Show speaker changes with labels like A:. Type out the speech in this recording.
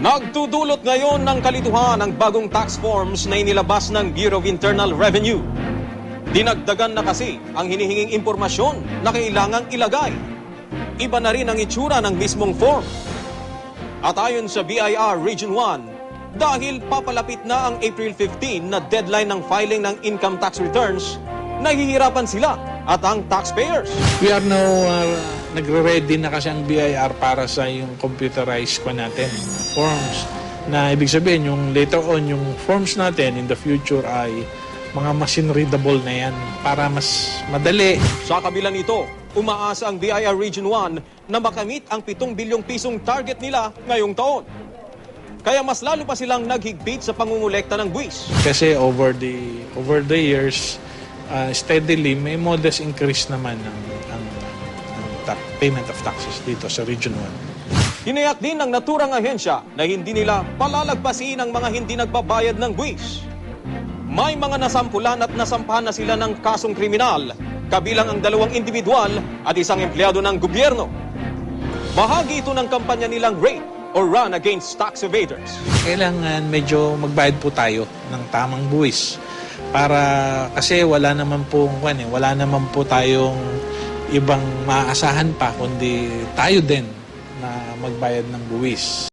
A: Nagdudulot ngayon ng kalituhan ang bagong tax forms na inilabas ng Bureau of Internal Revenue. Dinagdagan na kasi ang hinihinging impormasyon na kailangang ilagay. Iba na rin ang itsura ng mismong form. At ayon sa BIR Region 1, dahil papalapit na ang April 15 na deadline ng filing ng income tax returns, nahihirapan sila at ang taxpayers.
B: We are now, uh, nagre-ready na kasi ang BIR para sa yung computerized ko natin, forms. Na ibig sabihin, yung later on, yung forms natin in the future ay mga machine readable na yan para mas madali.
A: Sa kabila nito, umaasa ang BIR Region 1 na makamit ang 7 bilyong pisong target nila ngayong taon. Kaya mas lalo pa silang naghigpit sa pangungulekta ng buwis.
B: Kasi over the over the years, uh, steadily may modest increase naman ang, ang, ang ta- payment of taxes dito sa Region 1.
A: Hinayak din ng naturang ahensya na hindi nila palalagpasin ang mga hindi nagbabayad ng buwis. May mga nasampulan at nasampahan na sila ng kasong kriminal, kabilang ang dalawang individual at isang empleyado ng gobyerno. Bahagi ito ng kampanya nilang RAID or Run Against Tax Evaders.
B: Kailangan medyo magbayad po tayo ng tamang buwis para kasi wala naman po eh, wala naman po tayong ibang maaasahan pa kundi tayo din na magbayad ng buwis.